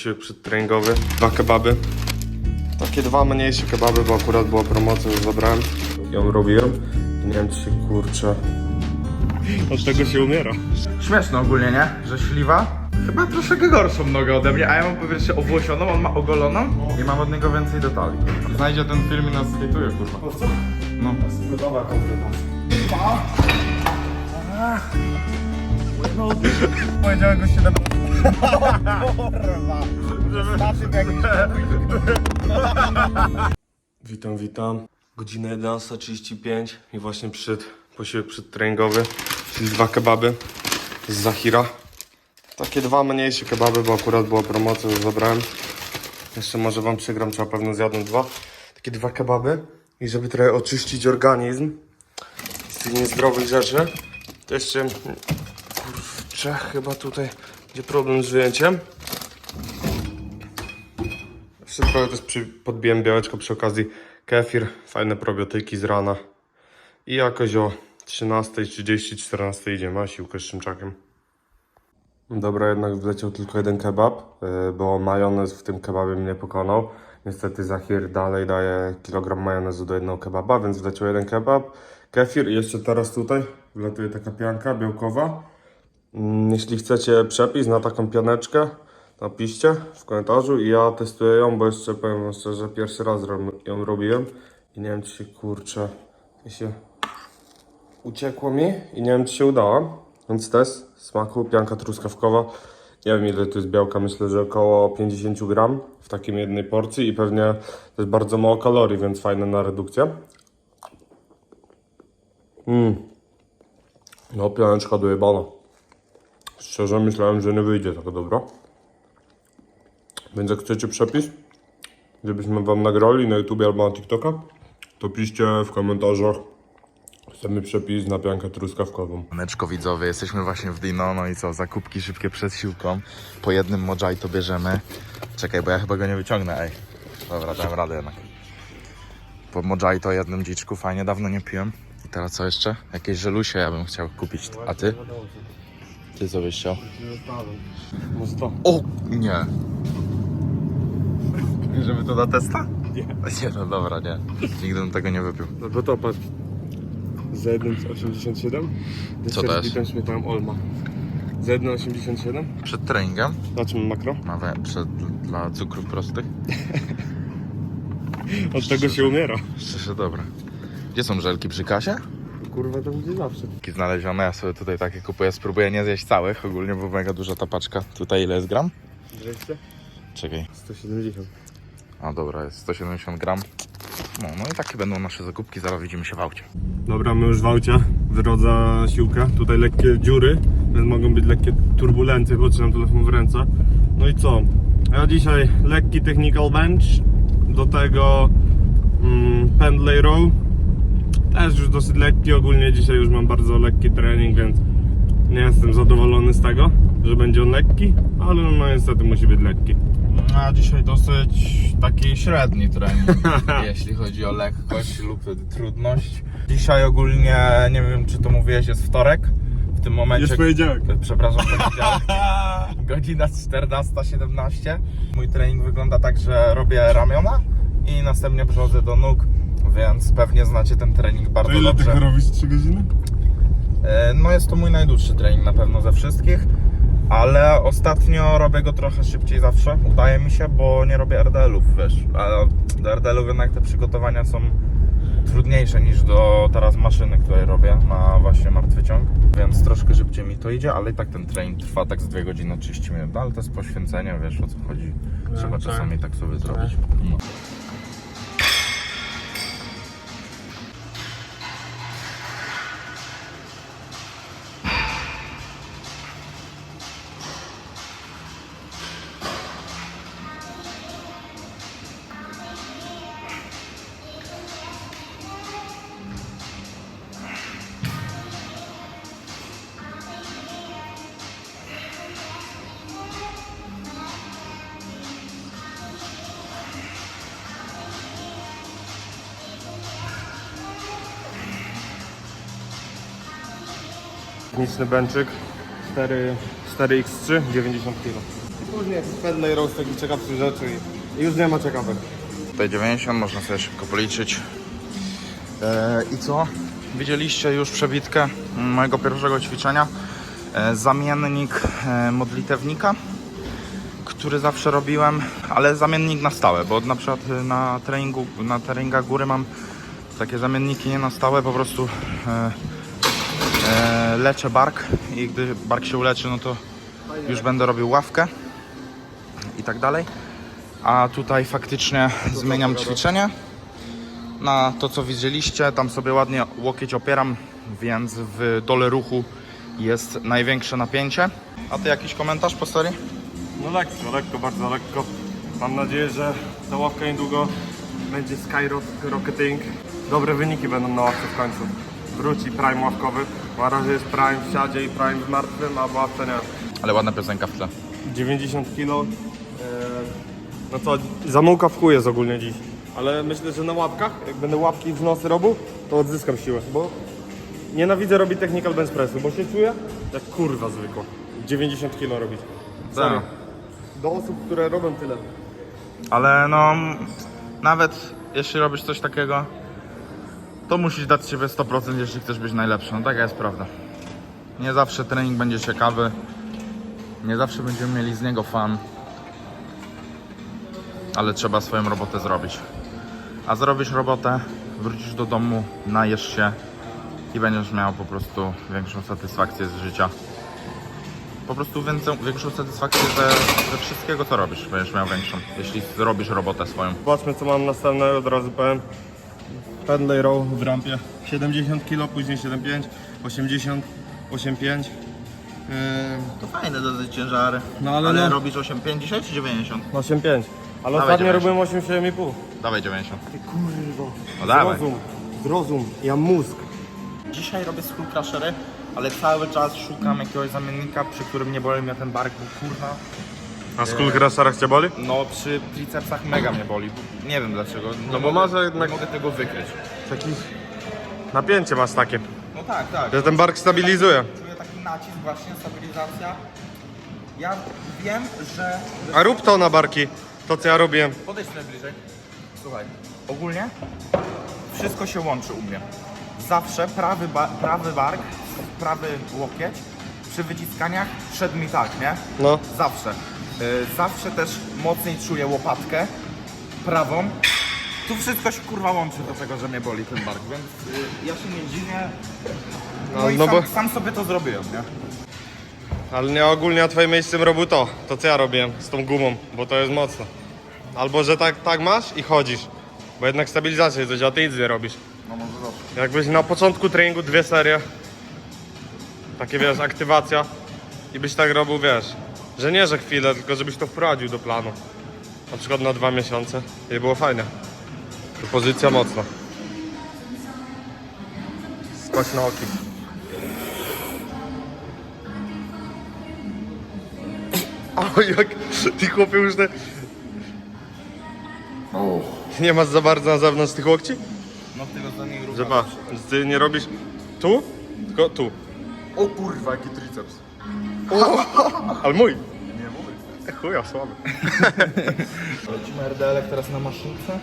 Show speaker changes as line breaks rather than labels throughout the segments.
Posiłek przedtreningowy, dwa kebaby. Takie dwa mniejsze kebaby, bo akurat była promocja, już zabrałem. Ją robiłem nie wiem czy się kurczę. Od tego się umiera.
Śmieszne ogólnie, nie? Że śliwa chyba troszeczkę gorszą nogę ode mnie, a ja mam po pierwsze owłosioną, on ma ogoloną i mam od niego więcej detali. Znajdzie ten film i nas hejtuje, kurwa. No.
Gotowa konkretna.
Powiedziałem goście na...
Witam, witam. Godzina 11.35 i właśnie przyszedł posiłek przedtreningowy, czyli dwa kebaby z Zahira. Takie dwa mniejsze kebaby, bo akurat była promocja, już zabrałem. Jeszcze może wam przygram, trzeba pewno zjadłem dwa. Takie dwa kebaby i żeby trochę oczyścić organizm z tych niezdrowych rzeczy, to jeszcze, kurczę, chyba tutaj będzie problem z wyjęciem. Jeszcze trochę też przy, podbiłem białeczko przy okazji kefir, fajne probiotyki z rana. I jakoś o 13.30, 14 idziemy, a siłkę z czymczakiem. Dobra, jednak wleciał tylko jeden kebab, yy, bo majonez w tym kebabie mnie pokonał. Niestety Zahir dalej daje kilogram majonezu do jednego kebaba, więc wleciał jeden kebab, kefir i jeszcze teraz tutaj wlatuje taka pianka białkowa. Mm, Jeśli chcecie przepis na taką pianeczkę, napiszcie w komentarzu i ja testuję ją, bo jeszcze powiem wam szczerze, pierwszy raz ją robiłem i nie wiem czy się kurczę, się uciekło mi i nie wiem czy się udało, więc test smaku, pianka truskawkowa, nie wiem ile to jest białka, myślę, że około 50 gram w takim jednej porcji i pewnie to jest bardzo mało kalorii, więc fajne na redukcję. Mmm, no pianeczka dojebana. Szczerze myślałem, że nie wyjdzie taka dobra. Więc jak chcecie przepis, żebyśmy wam nagrali na YouTube albo na TikToka, to piszcie w komentarzach. Chcemy przepis na piankę truskawkową.
Maneczko widzowie, jesteśmy właśnie w Dino, no i co, zakupki szybkie przed siłką. Po jednym mojito bierzemy. Czekaj, bo ja chyba go nie wyciągnę, ej. Dobra, dałem radę jednak. Po mojito jednym dziczku, fajnie, dawno nie piłem. I teraz co jeszcze? Jakieś żelusie ja bym chciał kupić. A ty? Ty?
Może to?
O! Nie. Żeby to na testa?
Nie.
Nie, no dobra, nie. Nigdy bym tego nie wypił.
No bo to patrz. Za 1,87?
Co to jest?
Ten śmietaną Olma. Za 1,87?
Przed treningiem,
Zobaczmy makro.
nawet przed, dla cukrów prostych.
Od tego się umiera.
Szczerze, dobra. Gdzie są żelki przy kasie?
Kurwa to będzie zawsze.
Takie znalezione, ja sobie tutaj takie kupuję. Spróbuję nie zjeść całych, ogólnie, bo mega duża ta paczka. Tutaj ile jest gram?
200?
Czekaj.
170.
A dobra, jest 170 gram. No, no i takie będą nasze zakupki, zaraz widzimy się w aucie.
Dobra, my już w aucie. Wydrodza siłkę. Tutaj lekkie dziury, więc mogą być lekkie turbulencje, bo trzymam telefon w ręce. No i co? Ja dzisiaj lekki technical bench. Do tego mm, pendlay row. Też już dosyć lekki. Ogólnie dzisiaj już mam bardzo lekki trening, więc nie jestem zadowolony z tego, że będzie on lekki, ale no niestety musi być lekki.
A dzisiaj dosyć taki średni trening, jeśli chodzi o lekkość lub trudność. Dzisiaj ogólnie, nie wiem czy to mówiłeś, jest wtorek. W tym momencie...
poniedziałek.
Przepraszam, poniedziałek. Godzina 14.17. Mój trening wygląda tak, że robię ramiona i następnie przechodzę do nóg, więc pewnie znacie ten trening bardzo dobrze.
robisz 3 godziny?
E, No jest to mój najdłuższy trening na pewno ze wszystkich, ale ostatnio robię go trochę szybciej zawsze, udaje mi się, bo nie robię RDL-ów, wiesz, a do RDL-ów jednak te przygotowania są trudniejsze niż do teraz maszyny, której robię na właśnie martwy ciąg, więc troszkę szybciej mi to idzie, ale i tak ten trening trwa tak z 2 godziny 30 minut, no, ale to jest poświęcenie, wiesz o co chodzi, trzeba
tak.
czasami tak sobie zrobić. No.
Techniczny benczyk 4, 4x3 90 kg. Później jest pedlej roast takich ciekawszych rzeczy i, i już nie ma ciekawych.
Tutaj 90, można sobie szybko policzyć. E, I co? Widzieliście już przebitkę mojego pierwszego ćwiczenia. E, zamiennik e, modlitewnika, który zawsze robiłem, ale zamiennik na stałe, bo na przykład e, na treningu, na treningach góry mam takie zamienniki nie na stałe, po prostu e, leczę bark i gdy bark się uleczy, no to już będę robił ławkę i tak dalej. A tutaj faktycznie zmieniam ćwiczenie na to, co widzieliście. Tam sobie ładnie łokieć opieram, więc w dole ruchu jest największe napięcie. A ty jakiś komentarz po serii?
No lekko, lekko, bardzo lekko. Mam nadzieję, że ta ławka niedługo będzie skyrocketing. Dobre wyniki będą na ławce w końcu. Wróci prime ławkowy. Na razie jest prime w siadzie i prime w martwym, a w ławce nie.
Ale ładna piosenka w tle.
90 kg. No co, zamułka w chuj jest ogólnie dziś. Ale myślę, że na łapkach, jak będę łapki w nosy robił, to odzyskam siłę, bo nienawidzę robić technical bench pressu, bo się czuję jak kurwa zwykła. 90 kg robić. Serio. Do osób, które robią tyle.
Ale no, nawet jeśli robisz coś takiego, to musisz dać siebie 100%, jeśli chcesz być najlepszy. No taka jest prawda. Nie zawsze trening będzie ciekawy, nie zawsze będziemy mieli z niego fan, ale trzeba swoją robotę zrobić. A zrobisz robotę, wrócisz do domu, najesz się i będziesz miał po prostu większą satysfakcję z życia. Po prostu więcej, większą satysfakcję ze, ze wszystkiego, co robisz. Będziesz miał większą, jeśli zrobisz robotę swoją.
Zobaczmy co mam następne, od razu powiem. Pendlay row w rampie. 70 kg, później 75, 80, 85. Yy,
To fajne dosyć ciężary.
No, ale no.
robisz 8,5 dzisiaj czy 90?
85. Ale
Dawaj,
ostatnio
90.
robiłem 8,7,5.
Dawaj 90.
Ty kurwa.
No dawaj.
Zrozum, zrozum, ja mózg.
Dzisiaj robię skull crushery, ale cały czas szukam jakiegoś zamiennika, przy którym nie boli mnie ten bark, bo kurwa.
A skull crusherach cię boli?
No przy tricepsach mega mnie boli. Nie wiem dlaczego. Nie
No bo
mogę-
masz jednak-
Nie mogę tego wykryć.
Jakieś napięcie masz takie,
No tak, tak.
że ten bark stabilizuje.
Czuję taki nacisk właśnie, stabilizacja. Ja wiem, że...
A rób to na barki, to co ja robiłem.
Podejdź trochę bliżej. Słuchaj, ogólnie wszystko się łączy u mnie. Zawsze prawy, ba- prawy bark, prawy łokieć przy wyciskaniach szedł mi tak, nie?
No.
Zawsze. Y, zawsze też mocniej czuję łopatkę prawą. Tu wszystko się kurwa łączy do tego, że mnie boli ten bark, więc y, ja się nie dziwię. No,
No,
i
no
sam,
bo-
sam sobie to zrobiłem, nie?
Ale nie ogólnie na twoim miejscu bym robił to, to co ja robiłem z tą gumą, bo to jest mocno. Albo że tak, tak masz i chodzisz, bo jednak stabilizacja jest coś, a ty nic nie robisz.
No może dobrze.
Jakbyś na początku treningu dwie serie, takie wiesz, aktywacja i byś tak robił, wiesz, że nie, że chwilę, tylko żebyś to wprowadził do planu. Na przykład na dwa miesiące i było fajnie. To pozycja mocna. Skoś na oki. O, jak ty chłopie już te... Nie masz za bardzo na zewnątrz tych łokci?
No tego za
pa, że ty nie robisz tu, tylko tu.
O kurwa, jaki triceps.
Ale mój.
Nie mówię.
Chuja, słaby.
Lecimy RDL teraz na maszynce.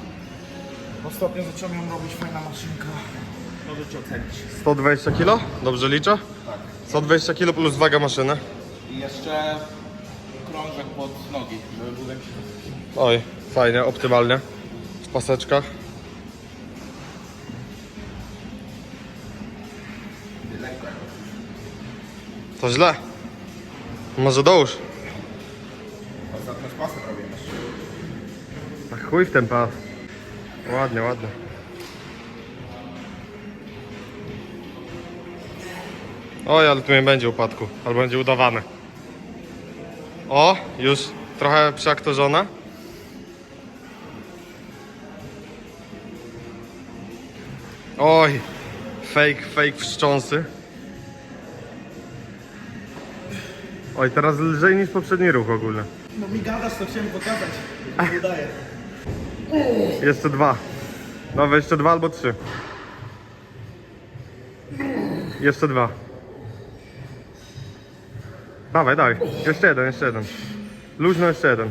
Ostatnio zacząłem ją robić fajna maszynka. Możecie ocenić.
120 kg? Dobrze liczę?
Tak.
120 kg plus waga maszyny.
I jeszcze krążek pod nogi, żeby był większy.
Oj, fajnie, optymalnie. W paseczkach. To źle. Może dołóż.
Ostatnio z pasem jeszcze.
Tak chuj w ten pas. Ładnie, ładnie. Oj, ale tu nie będzie upadku. Albo będzie udawane. O, już trochę przeaktorzone. Oj, fake, fake wstrząsy. Oj, teraz lżej niż poprzedni ruch ogólny.
No mi gadasz, to chciałem pokazać. Nie daję.
Jeszcze dwa. No, jeszcze dwa albo trzy. Jeszcze dwa. Dawaj, dawaj. Jeszcze jeden, jeszcze jeden. Luźno jeszcze jeden.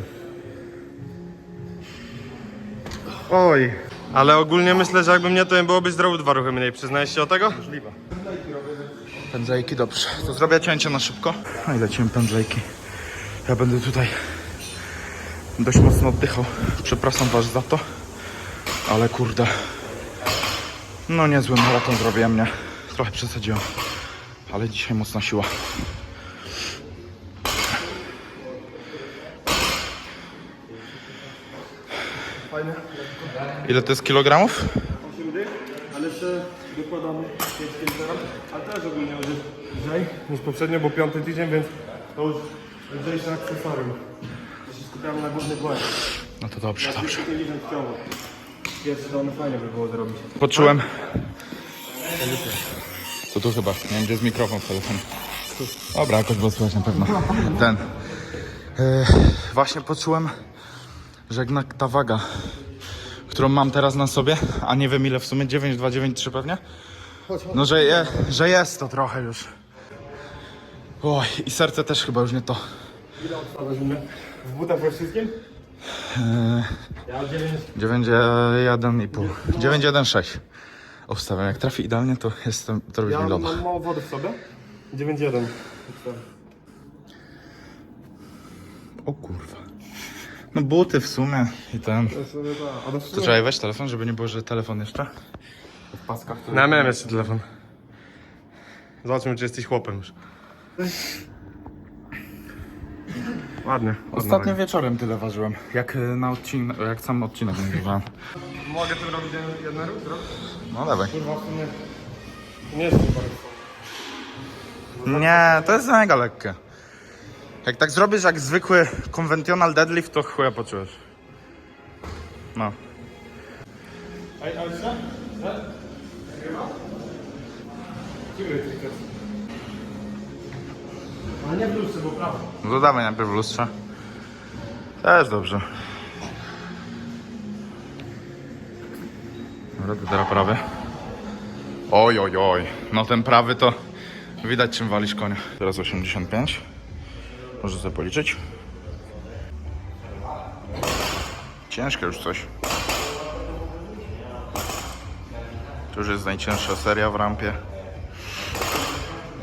Oj. Ale ogólnie myślę, że jakby mnie to nie byłoby zdrowy dwa ruchy mniej. Przyznajesz się o tego? Możliwe.
Pędzlejki, dobrze. To zrobię cięcie na szybko. No i lecimy pędzlejki. Ja będę tutaj dość mocno oddychał. Przepraszam was za to. Ale kurde. No niezły maraton zrobiłem, nie? Trochę przesadziłem. Ale dzisiaj mocna siła. Ile to jest kilogramów?
8 dych, ale jeszcze dokładamy 5 kg, a też ogólnie już jest lżej niż poprzednio, bo piąty tydzień, więc to już lżejsze akcesorium. To się skupiamy na głównych błędach.
No to dobrze, dobrze.
50 w ciągu. Pierwszy to fajnie by było zrobić.
Poczułem. To tu chyba, nie wiem gdzie jest mikrofon w telefonie. Dobra, jakoś było słychać na pewno. Ten. E, właśnie poczułem, że jednak ta waga, którą mam teraz na sobie, a nie wiem ile w sumie, 9, 2, 9, 3 pewnie? No, że, je, że jest to trochę już. Oj, i serce też chyba już nie to.
Ile odstawimy? W butach we wszystkim? Ja 9.
9, 1,5. 9, 1, 6. Obstawiam, jak trafi idealnie, to jestem, to robi
Ja
mi loda.
mam mało wody w sobie. 9,1.
O kurwa. No buty w sumie i ten.
A do
To trzeba weź telefon, żeby nie było, że telefon jeszcze. W paskach to...
No, miałem jeszcze telefon. Zobaczmy, czy jesteś chłopem już. Ładnie.
Ostatnio wieczorem tyle ważyłem. Jak y, na odcinek, jak sam odcinek nagrywałem.
Mogę tym robić jeden ruch?
No dawaj.
Kurwa, sumie nie jest to bardzo.
Nie, to jest mega lekkie. Jak tak zrobisz jak zwykły conventional deadlift, to chuja poczujesz. No.
Ej, ale co? Ale nie w lustrze, bo prawo.
No to najpierw w lustrze. Też dobrze. To teraz prawy. Oj, oj, oj. No ten prawy to widać czym walisz konia. Teraz 85. Może sobie policzyć. Ciężkie już coś. To już jest najcięższa seria w rampie.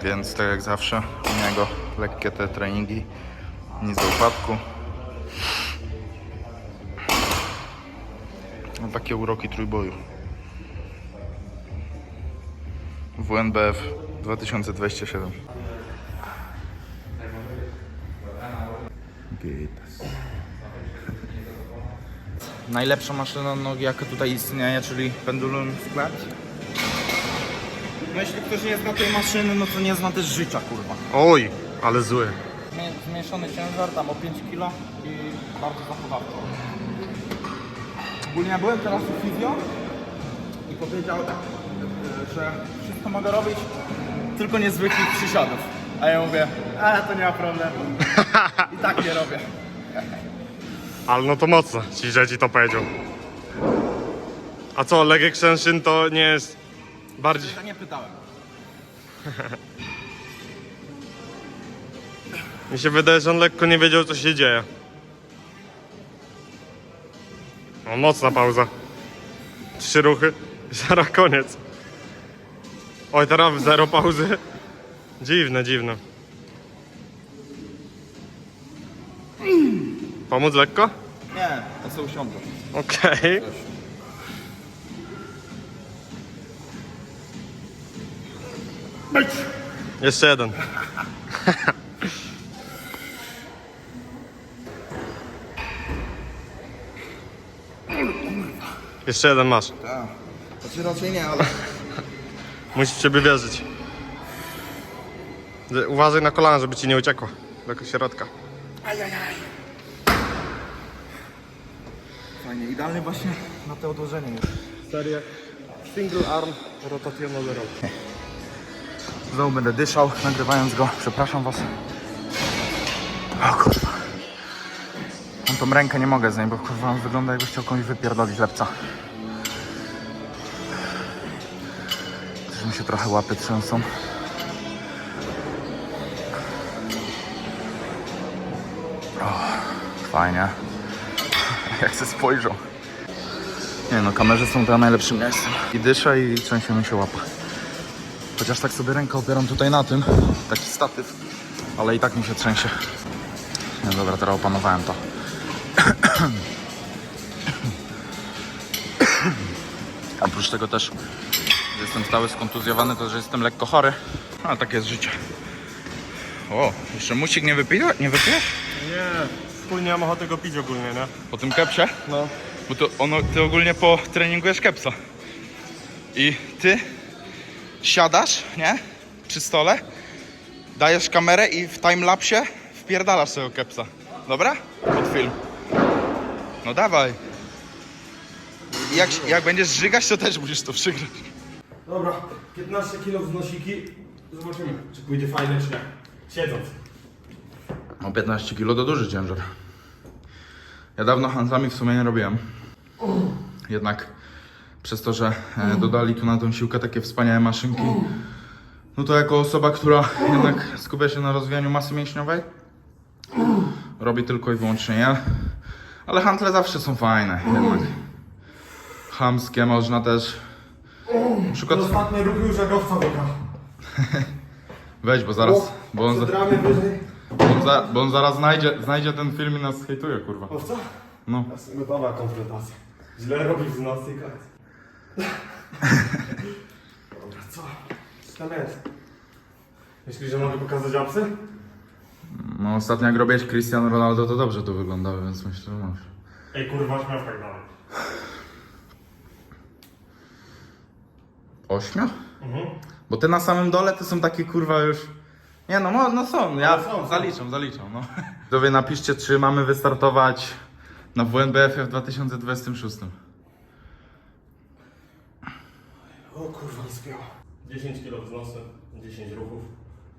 Więc tak jak zawsze u niego lekkie te treningi, nic do upadku. No, takie uroki trójboju. WNBF 2027. Najlepsza maszyna nogi jaka tutaj istnieje, czyli pendulum flat. No jeśli ktoś nie zna tej maszyny, no to nie zna też życia, kurwa.
Oj, ale zły.
Zmniejszony ciężar, tam o 5 kg i bardzo zachowawczy. Ogólnie ja byłem teraz u fizjo i powiedział, e, że wszystko mogę robić, tylko niezwykłych przysiadów. A ja mówię, ale to nie ma problemu. I tak nie robię.
Ale no to mocno, ci, że ci to powiedział. A co, leg extension to nie jest bardziej...
Ja nie pytałem.
Mi się wydaje, że on lekko nie wiedział, co się dzieje. O, mocna pauza. Trzy ruchy, zaraz koniec. Oj, teraz zero pauzy. Dziwne, dziwne. Pomóc lekko?
Nie, ja sobie usiądę.
Okej. Jeszcze jeden. Jeszcze jeden masz.
Tak. Znaczy raczej nie, ale...
Musisz w siebie wierzyć. Uważaj na kolana, żeby ci nie uciekło do środka.
Fajnie, idealnie właśnie na te odłożenie jest.
Seria single arm rotational row.
Znowu będę dyszał, nagrywając go. Przepraszam was. O kurwa. Mam tą rękę, nie mogę z niej, bo kurwa on wygląda jakby chciał komuś wypierdolić lepca. Też mi się trochę łapy trzęsą. O. Fajnie. Jak se spojrzą. Nie no, kamerzy są ja najlepszym miejscem. I dyszę i trzęsie mi się łapa. Chociaż tak sobie rękę opieram tutaj na tym, taki statyw, ale i tak mi się trzęsie. No dobra, teraz opanowałem to. Oprócz tego też, że jestem stały skontuzjowany, to że jestem lekko chory, ale takie jest życie. O, jeszcze musik nie wypijesz? Nie wypijesz?
Nie, wspólnie mam ochotę go pić ogólnie, nie?
Po tym kepsie?
No.
Bo to ono, ty ogólnie po treningujesz kepsa. I ty siadasz, nie? Przy stole, dajesz kamerę i w timelapsie wpierdalasz tego kepsa. Dobra? Pod film. No dawaj. Jak, jak będziesz żygać, to też musisz to przygrać.
Dobra, 15 kg wznosiki. Zobaczymy, czy pójdzie fajnie, czy nie. Siedząc.
No 15 kg to duży ciężar. Ja dawno handlami w sumie nie robiłem. Jednak przez to, że e, dodali tu na tą siłkę takie wspaniałe maszynki, no to jako osoba, która jednak skupia się na rozwijaniu masy mięśniowej, robi tylko i wyłącznie ja. Ale handle zawsze są fajne jednak. Chamskie można też. Na przykład
Ostatnie ruchy już jak owca boka.
weź, bo zaraz, bo on, za,
wyżej.
bo on, za, bo on zaraz znajdzie, znajdzie ten film i nas hejtuje, kurwa.
Owca?
No.
Jest gotowa konfrontacja. Źle robi wznos i koniec. Dobra, co? Co tam jest? Myślisz, że mogę pokazać apsy?
No ostatnio jak robiłeś Cristiano Ronaldo, to dobrze to wyglądało, więc myślę, że masz.
Ej, kurwa, śmiał tak dalej.
Ośmiu?
Mhm.
Bo te na samym dole to są takie kurwa już... Nie no, mo- no są, ja
są, są.
zaliczam, zaliczam, no. Widzowie napiszcie, czy mamy wystartować na WNBF w 2026.
O kurwa, nie spięło. 10 kg wznosy, 10 ruchów.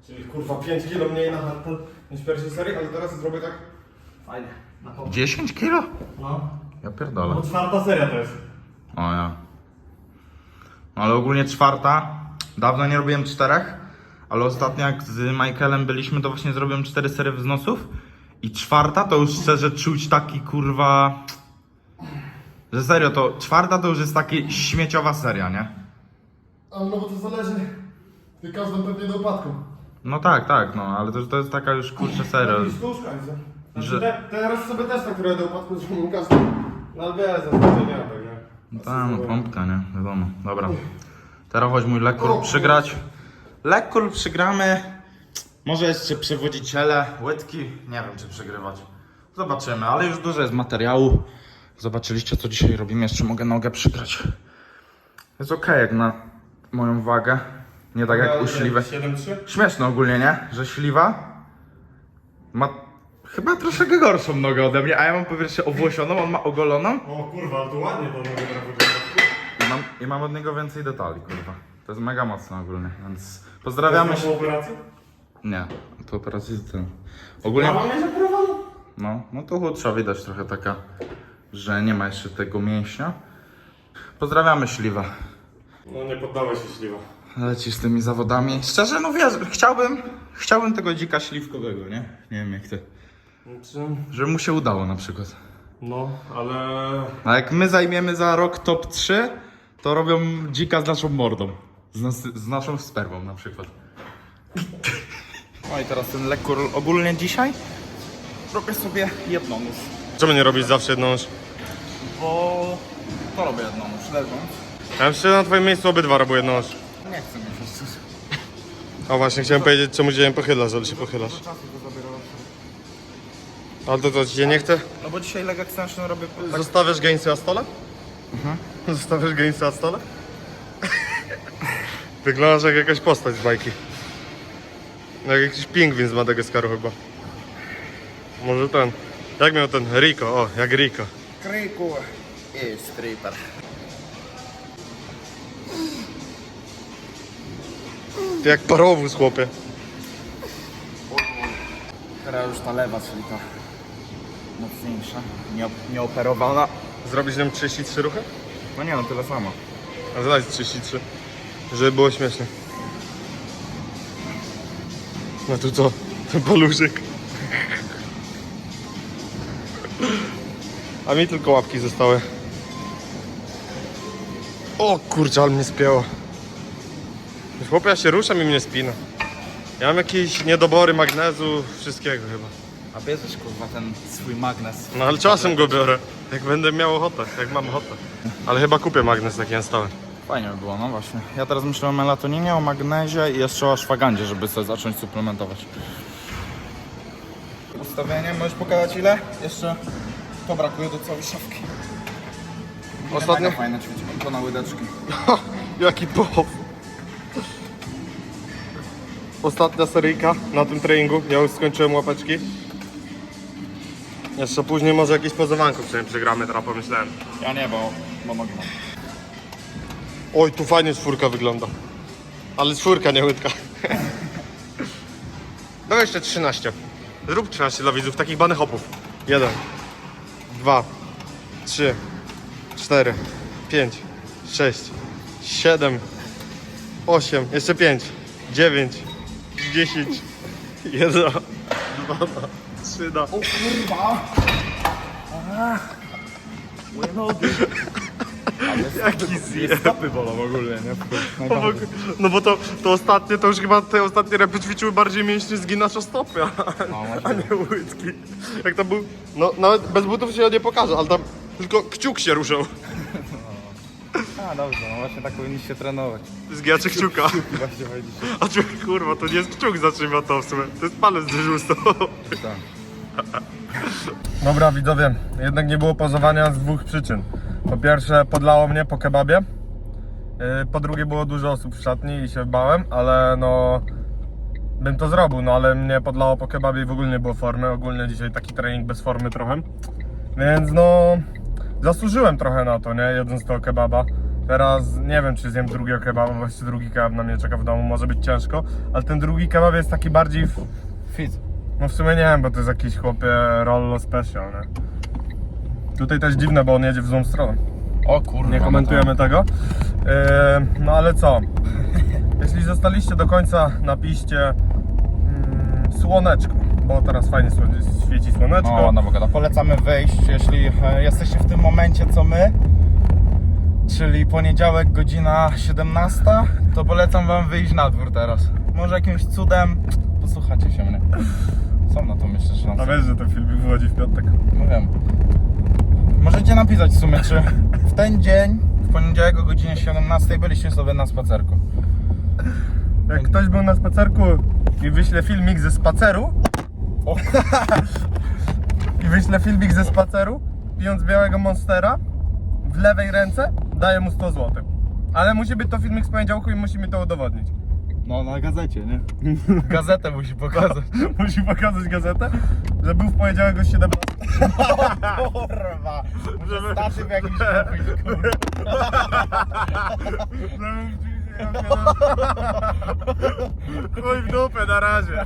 Czyli kurwa 5 kg mniej na hardcore niż w pierwszej serii, ale teraz zrobię tak fajnie. Na pomoc.
10 kilo?
No.
Ja pierdolę.
Bo czwarta seria to jest.
O ja. No ale ogólnie czwarta. Dawno nie robiłem czterech, ale ostatnio jak z Michaelem byliśmy, to właśnie zrobiłem cztery serie wznosów. I czwarta to już szczerze czuć taki kurwa. Że serio, to czwarta to już jest taki śmieciowa seria, nie?
A no bo to zależy. Ty każdą pewnie do upadku.
No tak, tak, no, ale to, to jest taka już kurczę
sztuczka, nie? Znaczy,
Że-
te, teraz sobie też tak trochę do upadku zrobił każdy. No ale wiesz, zaskoczenia pewnie.
No tak, no pompka, nie? Wiadomo. Dobra. Teraz chodź mój lekkur przygrać. Lekkur przygramy. Może jeszcze przewodziciele, łydki. Nie wiem, czy przegrywać. Zobaczymy, ale już dużo jest materiału. Zobaczyliście, co dzisiaj robimy. Jeszcze mogę nogę przygrać. Jest ok, jak na moją wagę. Nie tak jak u śliwy.
7-3?
Śmieszne ogólnie, nie? Że śliwa ma chyba troszeczkę gorszą nogę ode mnie, a ja mam po pierwsze owłosioną, on ma ogoloną.
O kurwa, to ładnie to mogę wyglądać.
I mam, I mam od niego więcej detali, kurwa. To jest mega mocne ogólnie, więc pozdrawiamy się.
Po operacji?
Nie, po operacji to ten. Ogólnie,
Prawa mieć operowaną?
no, no to chudsza widać trochę taka, że nie ma jeszcze tego mięśnia. Pozdrawiamy Śliwa.
No nie poddawaj się śliwa.
Lecisz z tymi zawodami. Szczerze, no wiesz, chciałbym, chciałbym tego dzika śliwkowego, nie? Nie wiem jak ty.
Znaczy,
Żeby mu się udało na przykład.
no, ale...
A jak my zajmiemy za rok top 3, to robią dzika z naszą mordą. Z, nas, z naszą spermą na przykład. No i teraz ten lekko ogólnie dzisiaj robię sobie jednonóż.
Czemu nie robić zawsze jedną nóż?
Bo to robię jednonóż, leżąc.
Ja bym na twoim miejscu obydwa robił jedną nóż.
Nie chcę mi szczerze.
A właśnie, chciałem powiedzieć, czemu się nie pochylasz, ale się pochylasz.
Czasu to zabierało.
Ale to co, ci się nie chce?
No bo dzisiaj leg extension robię tak
Zostawiasz gainsy na stole? Zostawiasz gainsy na stole? Wyglądasz jak jakaś postać z bajki. Jak jakiś pingwin z Madagaskaru chyba. Może ten. Jak miał ten? Rico, o, jak Rico.
kryku i stripper.
Ty jak parowóz, chłopie.
Teraz już ta lewa, czyli ta mocniejsza, nie, nieoperowana.
Zrobić nam 33 ruchy?
No nie no, tyle samo.
A zadać 33. Żeby było śmieszne. No tu co? Ten paluszek. A mi tylko łapki zostały. O kurczę, ale mnie spięło. Chłopie, ja się ruszam i mnie spina. Ja mam jakieś niedobory magnezu, wszystkiego chyba.
A bierzesz kurwa ten swój magnes.
No ale czasem go biorę, jak będę miał ochotę, jak mam ochotę. Ale chyba kupię magnes taki na stałe.
Fajnie by było, no właśnie. Ja teraz myślę o melatoninie, o magnezie i jeszcze o ashwagandzie, żeby sobie zacząć suplementować. Ustawienie, możesz pokazać ile? Jeszcze to brakuje do całej szafki.
Ostatnio?
Mega fajne ćwiczenie, to na łydeczki.
Jaki pochop. Ostatnia seryjka na tym treningu. Ja już skończyłem łapeczki. Jeszcze później może jakieś pozowanko przynajmniej przegramy, teraz pomyślałem.
Ja nie, bo, bo nogi mam.
Oj, tu fajnie czwórka wygląda. Ale czwórka, nie łydka. No jeszcze 13. Zrób 13 dla widzów, takich banych hopów. 1, 2, 3, 4, 5, 6, 7, 8, jeszcze 5, 9, 10, 1, 2, 3, da.
O kurwa! Moje nogi.
Jaki zje.
Stopy bolą ogólnie, nie?
No bo, no bo to, to ostatnie, to już chyba te ostatnie repy ćwiczyły bardziej mięśnie zginacza stopy, a,
No,
a nie łydki. Jak tam był, no nawet bez butów się nie pokaże, ale tam tylko kciuk się ruszał.
A dobrze, no właśnie tak powinniście trenować.
Zgiacze kciuka.
Właśnie wejdziecie.
A człowiek, kurwa, to nie jest kciuk zatrzyma to w sumie, to jest palec dyżusto.
Tak.
Dobra widzowie, jednak nie było pozowania z dwóch przyczyn. Po pierwsze podlało mnie po kebabie. Yy, Po drugie było dużo osób w szatni i się bałem, ale no bym to zrobił, no ale mnie podlało po kebabie i w ogóle nie było formy. Ogólnie dzisiaj taki trening bez formy trochę. Więc no zasłużyłem trochę na to, nie? Jedząc tego kebaba. Teraz nie wiem, czy zjem drugiego kebaba, bo jeszcze drugi kebab na mnie czeka w domu, może być ciężko, ale ten drugi kebab jest taki bardziej
Fit.
no w sumie nie wiem, bo to jest jakiś chłopie Rollo Special, nie? Tutaj też dziwne, bo on jedzie w złą stronę.
O kurwa.
Nie
no
komentujemy tego. Yy, no ale co? Jeśli zostaliście do końca, napiszcie mm, słoneczko, bo teraz fajnie sło- świeci słoneczko.
No, ładna pogoda. Polecamy wyjść, jeśli e, jesteście w tym momencie co my, czyli poniedziałek, godzina 17, to polecam wam wyjść na dwór teraz. Może jakimś cudem posłuchacie się mnie. Są na to myślę, że
A wiesz, że ten filmik wychodzi w piątek.
No wiem. Możecie napisać w sumie, czy w ten dzień, w poniedziałek o godzinie 17 byliście sobie na spacerku.
Jak ktoś był na spacerku i wyśle filmik ze spaceru
O.
i wyśle filmik ze spaceru pijąc białego monstera w lewej ręce, daję mu 100 zł. Ale musi być to filmik z poniedziałku i musimy to udowodnić.
No na gazecie, nie? Gazetę musi pokazać.
Musi pokazać gazetę, że był w poniedziałek o 17.
Kurwa!
Żeby-
Znaczy w jakimś kupić, kurwa.
Chuj w dupę na razie.